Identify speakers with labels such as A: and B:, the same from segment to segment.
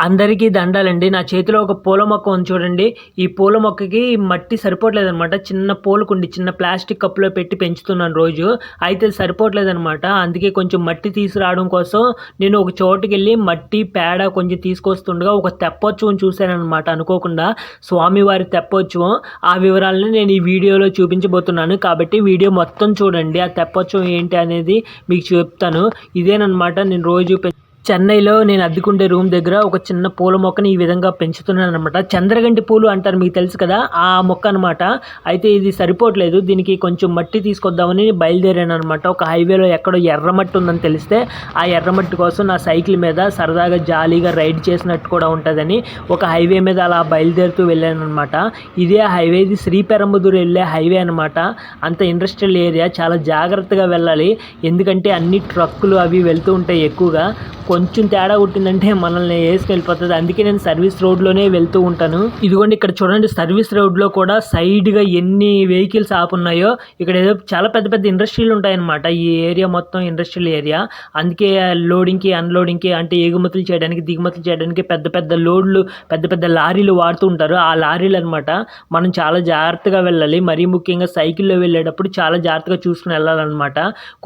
A: అందరికీ దండాలండి. నా చేతిలో ఒక పూల మొక్క ఉంది చూడండి. ఈ పూల మొక్కకి మట్టి సరిపోవట్లేదనమాట. చిన్న పూల కుండి చిన్న ప్లాస్టిక్ కప్పులో పెట్టి పెంచుతున్నాను రోజు. అయితే సరిపోవట్లేదనమాట. అందుకే కొంచెం మట్టి తీసుకురావడం కోసం నేను ఒక చోటుకి వెళ్ళి మట్టి పేడ కొంచెం తీసుకొస్తుండగా ఒక తెప్పోత్సవం చూశానమాట అనుకోకుండా స్వామివారి తెప్పోత్సవం ఆ వివరాలను నేను ఈ వీడియోలో చూపించబోతున్నాను. కాబట్టి వీడియో మొత్తం చూడండి. ఆ తెప్పోత్సవం ఏంటి అనేది మీకు చెప్తాను. ఇదేనమాట నేను రోజు పె- చెన్నైలో నేను అద్దెకుండే రూమ్ దగ్గర ఒక చిన్న పూల మొక్కని ఈ విధంగా పెంచుతున్నాను అనమాట చంద్రగంటి పూలు అంటారు మీకు తెలుసు కదా ఆ మొక్క అనమాట అయితే ఇది సరిపోవట్లేదు దీనికి కొంచెం మట్టి తీసుకొద్దామని బయలుదేరాను అనమాట ఒక హైవేలో ఎక్కడో ఎర్రమట్టి ఉందని తెలిస్తే ఆ ఎర్రమట్టి కోసం నా సైకిల్ మీద సరదాగా జాలీగా రైడ్ చేసినట్టు కూడా ఉంటుందని ఒక హైవే మీద అలా బయలుదేరుతూ వెళ్ళాను అనమాట ఇదే హైవే ఇది శ్రీపెరంబదూరు వెళ్ళే హైవే అనమాట అంత ఇండస్ట్రియల్ ఏరియా చాలా జాగ్రత్తగా వెళ్ళాలి. ఎందుకంటే అన్ని ట్రక్కులు అవి వెళ్తూ ఉంటాయి ఎక్కువగా. కొంచెం తేడా కొట్టిందంటే మనల్ని వేసుకెళ్ళిపోతుంది. అందుకే నేను సర్వీస్ రోడ్లోనే వెళ్తూ ఉంటాను. ఇదిగోండి ఇక్కడ చూడండి సర్వీస్ రోడ్లో కూడా సైడ్గా ఎన్ని వెహికల్స్ ఆపున్నాయో ఇక్కడ ఏదో చాలా పెద్ద పెద్ద ఇండస్ట్రీలు ఉంటాయన్నమాట. ఈ ఏరియా మొత్తం ఇండస్ట్రియల్ ఏరియా. అందుకే లోడింగ్కి అన్లోడింగ్కి అంటే ఎగుమతులు చేయడానికి దిగుమతులు చేయడానికి పెద్ద పెద్ద లోడ్లు పెద్ద పెద్ద లారీలు వాడుతూ ఉంటారు. ఆ లారీలు అనమాట మనం చాలా జాగ్రత్తగా వెళ్ళాలి. మరీ ముఖ్యంగా సైకిల్లో వెళ్ళేటప్పుడు చాలా జాగ్రత్తగా చూసుకుని వెళ్ళాలన్నమాట.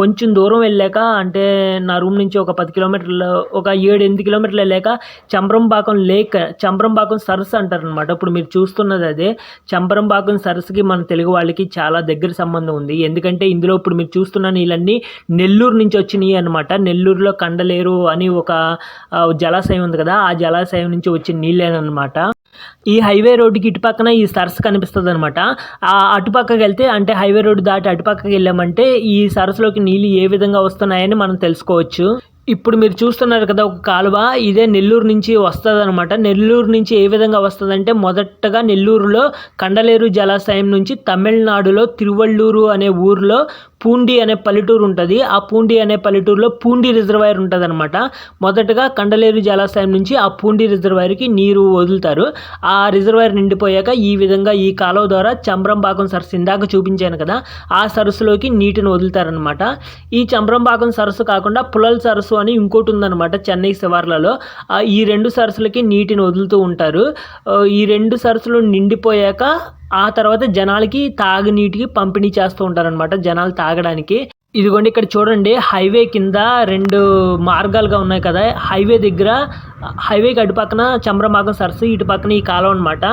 A: కొంచెం దూరం వెళ్ళాక అంటే నా రూమ్ నుంచి ఒక పది కిలోమీటర్లు ఒక ఏడు ఎనిమిది కిలోమీటర్లు లేక చంబ్రంపాకం లేక్ చంబ్రంపాకం సరస్సు అంటారు అనమాట ఇప్పుడు మీరు చూస్తున్నది అదే. చంబ్రంపాకం సరస్సుకి మన తెలుగు వాళ్ళకి చాలా దగ్గర సంబంధం ఉంది. ఎందుకంటే ఇందులో ఇప్పుడు మీరు చూస్తున్న నీళ్ళన్నీ నెల్లూరు నుంచి వచ్చినాయి అనమాట నెల్లూరులో కండలేరు అని ఒక జలాశయం ఉంది కదా ఆ జలాశయం నుంచి వచ్చిన నీళ్ళేనమాట ఈ హైవే రోడ్డుకి ఇటు పక్కన ఈ సరస్సు కనిపిస్తుంది అనమాట ఆ అటుపక్కకి వెళ్తే అంటే హైవే రోడ్డు దాటి అటుపక్కకి వెళ్ళామంటే ఈ సరస్సులోకి నీళ్ళు ఏ విధంగా వస్తున్నాయని మనం తెలుసుకోవచ్చు. ఇప్పుడు మీరు చూస్తున్నారు కదా ఒక కాలువ ఇదే నెల్లూరు నుంచి వస్తుంది అనమాట నెల్లూరు నుంచి ఏ విధంగా వస్తుందంటే మొదటగా నెల్లూరులో కండలేరు జలాశయం నుంచి తమిళనాడులో తిరువళ్ళూరు అనే ఊరిలో పూండి అనే పల్లెటూరు ఉంటుంది. ఆ పూండి అనే పల్లెటూరులో పూండి రిజర్వాయర్ ఉంటుంది అనమాట మొదటగా కండలేరు జలాశయం నుంచి ఆ పూండి రిజర్వాయర్కి నీరు వదులుతారు. ఆ రిజర్వాయర్ నిండిపోయాక ఈ విధంగా ఈ కాలువ ద్వారా చంబ్రంపాకం సరస్సు ఇందాక చూపించాను కదా ఆ సరస్సులోకి నీటిని వదులుతారనమాట ఈ చంబ్రంపాకం సరస్సు కాకుండా పులల్ సరస్సు అని ఇంకోటి ఉందన్నమాట చెన్నై శివార్లలో. ఆ ఈ రెండు సరస్సులకి నీటిని వదులుతూ ఉంటారు. ఈ రెండు సరస్సులు నిండిపోయాక ఆ తర్వాత జనాలకి తాగునీటికి పంపిణీ చేస్తూ ఉంటారనమాట జనాలు తాగడానికి. ఇదిగోండి ఇక్కడ చూడండి హైవే కింద రెండు మార్గాలుగా ఉన్నాయి కదా. హైవే దగ్గర హైవేకి అటు పక్కన చంద్రమాగం సరస్సు ఇటు పక్కన ఈ కాలువ అనమాట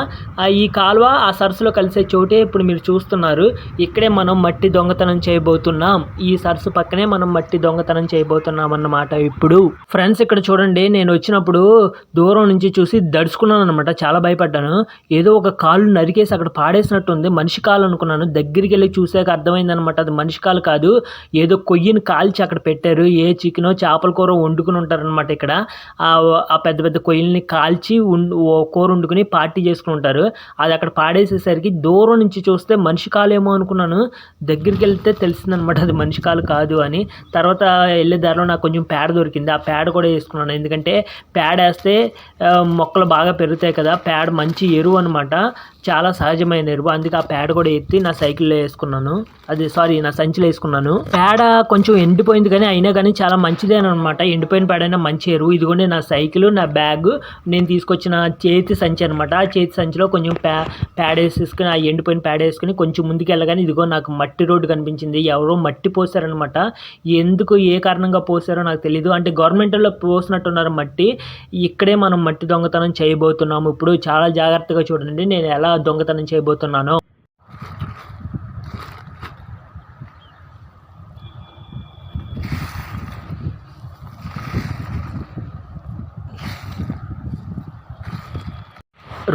A: ఈ కాలువ ఆ సరస్సులో కలిసే చోటే ఇప్పుడు మీరు చూస్తున్నారు. ఇక్కడే మనం మట్టి దొంగతనం చేయబోతున్నాం. ఈ సరస్సు పక్కనే మనం మట్టి దొంగతనం చేయబోతున్నాం అన్నమాట ఇప్పుడు. ఫ్రెండ్స్ ఇక్కడ చూడండి నేను వచ్చినప్పుడు దూరం నుంచి చూసి దడుచుకున్నాను అనమాట చాలా భయపడ్డాను. ఏదో ఒక కాలు నరికేసి అక్కడ పాడేసినట్టు ఉంది మనిషి కాలు అనుకున్నాను. దగ్గరికి వెళ్ళి చూసాక అర్థమైంది అనమాట అది మనిషి కాలు కాదు. ఏదో కొయ్యని కాల్చి అక్కడ పెట్టారు. ఏ చికెనో చేపల కూర వండుకుని ఉంటారనమాట ఇక్కడ. ఆ పెద్ద పెద్ద కొయ్యల్ని కాల్చి ఉం- ఓ కూర వండుకుని పార్టీ చేసుకుని ఉంటారు. అది అక్కడ పాడేసేసరికి దూరం నుంచి చూస్తే మనిషి కాలేమో అనుకున్నాను. దగ్గరికి వెళ్తే తెలిసిందనమాట అది మనిషి కాలు కాదు అని. తర్వాత వెళ్ళే దారిలో నాకు కొంచెం పేడ దొరికింది. ఆ పేడ కూడా వేసుకున్నాను. ఎందుకంటే పేడ వేస్తే మొక్కలు బాగా పెరుగుతాయి కదా. పేడ మంచి ఎరువు అనమాట చాలా సహజమైన ఎరువు. అందుకే ఆ పేడ కూడా ఎత్తి నా సైకిల్లో వేసుకున్నాను. అది సారీ నా సంచిలో వేసుకున్నాను. పేడ కొంచెం ఎండిపోయింది కానీ అయినా కానీ చాలా మంచిదేనమాట ఎండిపోయిన పేడ అయినా మంచి ఎరువు. ఇదిగోండి నా సైకిల్ నా బ్యాగ్ నేను తీసుకొచ్చిన చేతి సంచి అనమాట ఆ చేతి సంచిలో కొంచెం పే పేడ వేసేసుకుని ఆ ఎండిపోయిన పేడ వేసుకుని కొంచెం ముందుకు వెళ్ళగానే ఇదిగో నాకు మట్టి రోడ్డు కనిపించింది. ఎవరో మట్టి పోసారనమాట ఎందుకు ఏ కారణంగా పోసారో నాకు తెలియదు అంటే గవర్నమెంట్లో పోసినట్టున్నారు మట్టి. ఇక్కడే మనం మట్టి దొంగతనం చేయబోతున్నాము. ఇప్పుడు చాలా జాగ్రత్తగా చూడండి నేను ఎలా దొంగతనం చేయబోతున్నానో.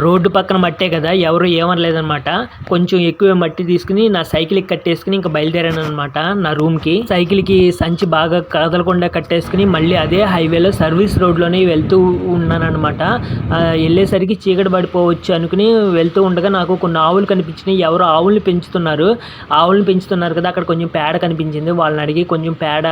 A: రోడ్డు పక్కన మట్టే కదా ఎవరు ఏమనలేదనమాట. కొంచెం ఎక్కువ మట్టి తీసుకుని నా సైకిల్కి కట్టేసుకుని ఇంకా బయలుదేరాను అనమాట నా రూమ్కి. సైకిల్కి సంచి బాగా కదలకుండా కట్టేసుకుని మళ్ళీ అదే హైవేలో సర్వీస్ రోడ్లోనే వెళ్తూ ఉన్నానమాట వెళ్ళేసరికి చీకటి పడిపోవచ్చు అనుకుని వెళ్తూ ఉండగా నాకు కొన్ని ఆవులు కనిపించినాయి. ఎవరు ఆవుల్ని పెంచుతున్నారు. ఆవుల్ని పెంచుతున్నారు కదా అక్కడ కొంచెం పేడ కనిపించింది. వాళ్ళని అడిగి కొంచెం పేడ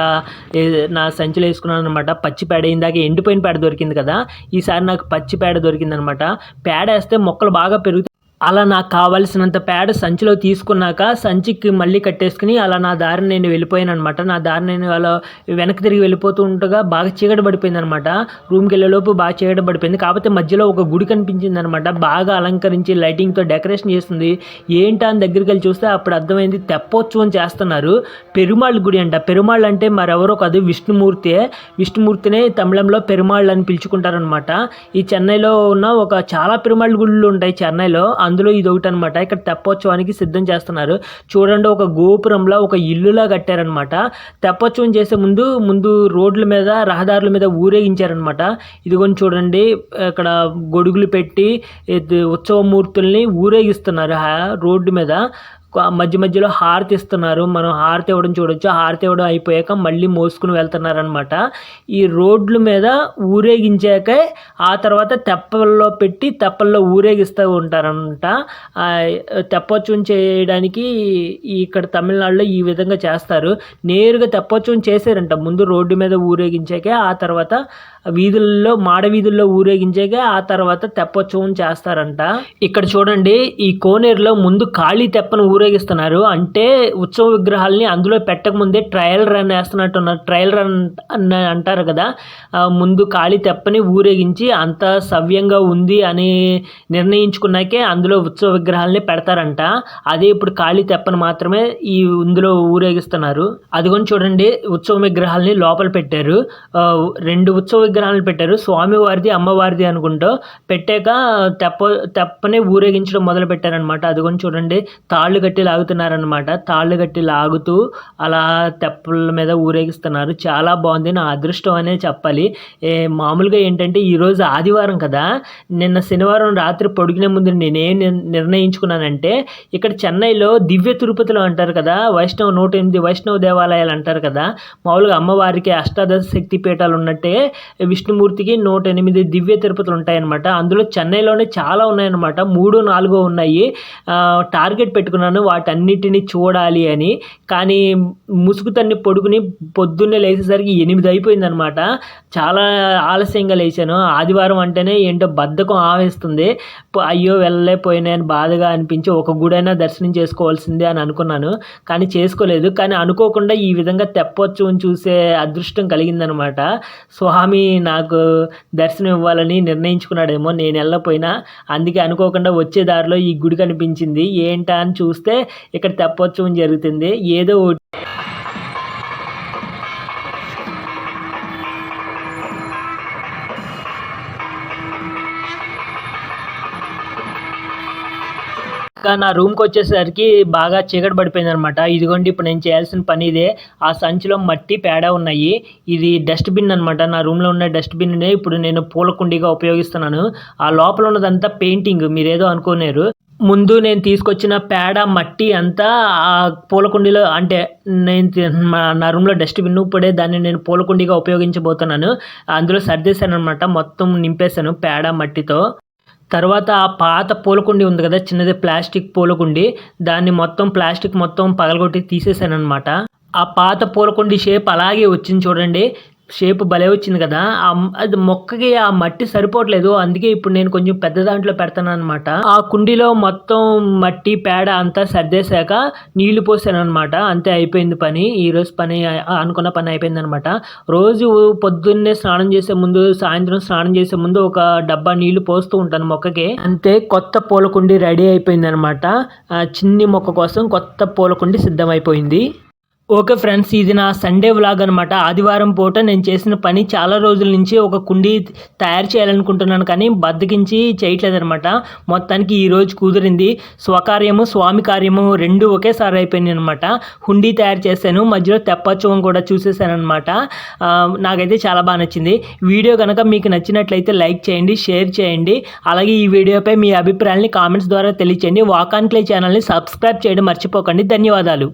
A: నా సంచిలో వేసుకున్నాను అనమాట పచ్చి పేడ ఇందాక ఎండిపోయిన పేడ దొరికింది కదా ఈసారి నాకు పచ్చి పేడ దొరికిందనమాట. పేడ వేస్తే మొక్కలు బాగా పెరుగుతాయి. అలా నాకు కావలసినంత పేడ సంచిలో తీసుకున్నాక సంచికి మళ్ళీ కట్టేసుకుని అలా నా దారిని నేను వెళ్ళిపోయాను అనమాట నా దారిని నేను అలా వెనక్కి తిరిగి వెళ్ళిపోతూ ఉండగా బాగా చీకటి పడిపోయింది అనమాట రూమ్కి వెళ్ళేలోపు బాగా చీకటి పడిపోయింది. కాకపోతే మధ్యలో ఒక గుడి కనిపించింది అనమాట బాగా అలంకరించి లైటింగ్తో డెకరేషన్ చేస్తుంది. ఏంటా అని దగ్గరికి వెళ్ళి చూస్తే అప్పుడు అర్థమైంది తెప్పోత్సవం చేస్తున్నారు. పెరుమాళ్ గుడి అంట. పెరుమాళ్ అంటే మరెవరో కాదు విష్ణుమూర్తే. విష్ణుమూర్తినే తమిళంలో పెరుమాళ్ళు అని పిలుచుకుంటారనమాట ఈ చెన్నైలో ఉన్న ఒక చాలా పెరుమాళ్ గుళ్ళు ఉంటాయి చెన్నైలో. అందులో ఇది ఒకటి అనమాట ఇక్కడ తెప్పోత్సవానికి సిద్ధం చేస్తున్నారు. చూడండి ఒక గోపురంలో ఒక ఇల్లులా కట్టారనమాట. తెప్పోత్సవం చేసే ముందు ముందు రోడ్ల మీద రహదారుల మీద ఊరేగించారనమాట. ఇదిగోని చూడండి ఇక్కడ గొడుగులు పెట్టి ఉత్సవ మూర్తుల్ని ఊరేగిస్తున్నారు రోడ్డు మీద. మధ్య మధ్యలో హారతి ఇస్తున్నారు మనం హారతి ఇవ్వడం చూడొచ్చు. హారతి ఇవ్వడం అయిపోయాక మళ్ళీ మోసుకుని వెళ్తున్నారనమాట ఈ రోడ్ల మీద ఊరేగించాకే ఆ తర్వాత తెప్పల్లో పెట్టి తెప్పల్లో ఊరేగిస్తూ ఉంటారంట తెప్పోత్సవం చేయడానికి ఇక్కడ తమిళనాడులో ఈ విధంగా చేస్తారు. నేరుగా తెప్పోత్సవం చేశారంట. ముందు రోడ్డు మీద ఊరేగించాకే ఆ తర్వాత వీధుల్లో మాడ వీధుల్లో ఊరేగించాకే ఆ తర్వాత తెప్పోత్సవం చేస్తారంట. ఇక్కడ చూడండి ఈ కోనేరులో ముందు ఖాళీ తెప్పను ఊరేగిస్తున్నారు. అంటే ఉత్సవ విగ్రహాలని అందులో పెట్టక ముందే ట్రయల్ రన్ వేస్తున్నట్టు ఉన్నారు ట్రయల్ రన్ అని అంటారు కదా ముందు ఖాళీ తెప్పని ఊరేగించి అంత సవ్యంగా ఉంది అని నిర్ణయించుకున్నాకే అందులో ఉత్సవ విగ్రహాలని పెడతారంట. అదే ఇప్పుడు ఖాళీ తెప్పని మాత్రమే ఈ ఇందులో ఊరేగిస్తున్నారు. అదిగొని చూడండి ఉత్సవ విగ్రహాలని లోపల పెట్టారు. రెండు ఉత్సవ విగ్రహాలు పెట్టారు. స్వామివారిది అమ్మవారిది అనుకుంటూ. పెట్టాక తెప్ప తెప్పని ఊరేగించడం మొదలు పెట్టారనమాట అదిగోని చూడండి. తాళ్ళు కట్టి లాగుతున్నారనమాట తాళ్ళు కట్టి లాగుతూ అలా తెప్పల మీద ఊరేగిస్తున్నారు. చాలా బాగుంది. నా అదృష్టం అనే చెప్పాలి. ఏ మామూలుగా ఏంటంటే ఈరోజు ఆదివారం కదా. నిన్న శనివారం రాత్రి పొడిగిన ముందు నేనేం నిర్ణయించుకున్నానంటే ఇక్కడ చెన్నైలో దివ్య తిరుపతిలో అంటారు కదా వైష్ణవ నూట ఎనిమిది వైష్ణవ దేవాలయాలు అంటారు కదా మామూలుగా అమ్మవారికి అష్టాదశ శక్తి పీఠాలు ఉన్నట్టే విష్ణుమూర్తికి నూట ఎనిమిది దివ్య తిరుపతులు ఉంటాయన్నమాట. అందులో చెన్నైలోనే చాలా ఉన్నాయన్నమాట. మూడు నాలుగో ఉన్నాయి. టార్గెట్ పెట్టుకున్నాను వాటన్నిటిని చూడాలి అని. కానీ ముసుగు తన్ని పొడుగుని పొద్దున్నే లేచేసరికి ఎనిమిది అయిపోయిందనమాట చాలా ఆలస్యంగా లేచాను. ఆదివారం అంటేనే ఏంటో బద్ధకం ఆవేస్తుంది. అయ్యో అయ్యో వెళ్ళలేకపోయినాయని బాధగా అనిపించి ఒక గుడైనా దర్శనం చేసుకోవాల్సిందే అని అనుకున్నాను. కానీ చేసుకోలేదు. కానీ అనుకోకుండా ఈ విధంగా తెప్పోత్సవం చూసే అదృష్టం కలిగిందనమాట స్వామి నాకు దర్శనం ఇవ్వాలని నిర్ణయించుకున్నాడేమో నేను వెళ్ళపోయినా అందుకే అనుకోకుండా వచ్చే దారిలో ఈ గుడి కనిపించింది. ఏంటా అని చూస్తే ఇక్కడ తెప్పోత్సవం జరుగుతుంది. ఏదో ఒకటి ఇంకా నా రూమ్కి వచ్చేసరికి బాగా చీకటి పడిపోయింది అనమాట ఇదిగోండి ఇప్పుడు నేను చేయాల్సిన పని ఇదే. ఆ సంచిలో మట్టి పేడ ఉన్నాయి. ఇది డస్ట్బిన్ అనమాట నా రూమ్లో ఉన్న డస్ట్బిన్నే ఇప్పుడు నేను పూల కుండీగా ఉపయోగిస్తున్నాను. ఆ లోపల ఉన్నదంతా పెయింటింగ్ మీరేదో అనుకోలేరు ముందు నేను తీసుకొచ్చిన పేడ మట్టి అంతా ఆ పూలకుండీలో అంటే నేను మా- నా రూమ్లో డస్ట్బిన్ ఇప్పుడే దాన్ని నేను పూలకుండీగా ఉపయోగించబోతున్నాను. అందులో సర్దేశాను అనమాట మొత్తం నింపేశాను పేడ మట్టితో. తర్వాత ఆ పాత పూలకుండి ఉంది కదా చిన్నది ప్లాస్టిక్ పూలకుండి. దాన్ని మొత్తం ప్లాస్టిక్ మొత్తం పగలగొట్టి తీసేసాను అనమాట ఆ పాత పూలకుండి షేప్ అలాగే వచ్చింది చూడండి. షేప్ భలే వచ్చింది కదా. అది మొక్కకి ఆ మట్టి సరిపోవట్లేదు. అందుకే ఇప్పుడు నేను కొంచెం పెద్ద దాంట్లో పెడతాను అనమాట ఆ కుండీలో మొత్తం మట్టి పేడ అంతా సర్దేశాక నీళ్ళు పోసాను అనమాట అంతే అయిపోయింది పని. ఈరోజు పని అనుకున్న పని అయిపోయింది అనమాట రోజు పొద్దున్నే స్నానం చేసే ముందు సాయంత్రం స్నానం చేసే ముందు ఒక డబ్బా నీళ్ళు పోస్తూ ఉంటాను మొక్కకి. అంతే కొత్త పూల కుండీ రెడీ అయిపోయింది అనమాట చిన్ని మొక్క కోసం కొత్త పూల కుండి సిద్ధమైపోయింది. ఓకే ఫ్రెండ్స్ ఇది నా సండే వ్లాగ్ అనమాట ఆదివారం పూట నేను చేసిన పని చాలా రోజుల నుంచి ఒక కుండీ తయారు చేయాలనుకుంటున్నాను కానీ బద్దకించి చేయట్లేదు అనమాట మొత్తానికి ఈరోజు కుదిరింది. స్వకార్యము స్వామి కార్యము రెండు ఒకేసారి అయిపోయినాయి అనమాట హుండీ తయారు చేశాను. మధ్యలో తెప్పచ్చవం కూడా చూసేసానమాట అనమాట నాకైతే చాలా బాగా నచ్చింది. వీడియో కనుక మీకు నచ్చినట్లయితే లైక్ చేయండి షేర్ చేయండి. అలాగే ఈ వీడియోపై మీ అభిప్రాయాన్ని కామెంట్స్ ద్వారా తెలియచేయండి. వాకాన్క్లే ఛానల్ని సబ్స్క్రైబ్ చేయడం మర్చిపోకండి. ధన్యవాదాలు.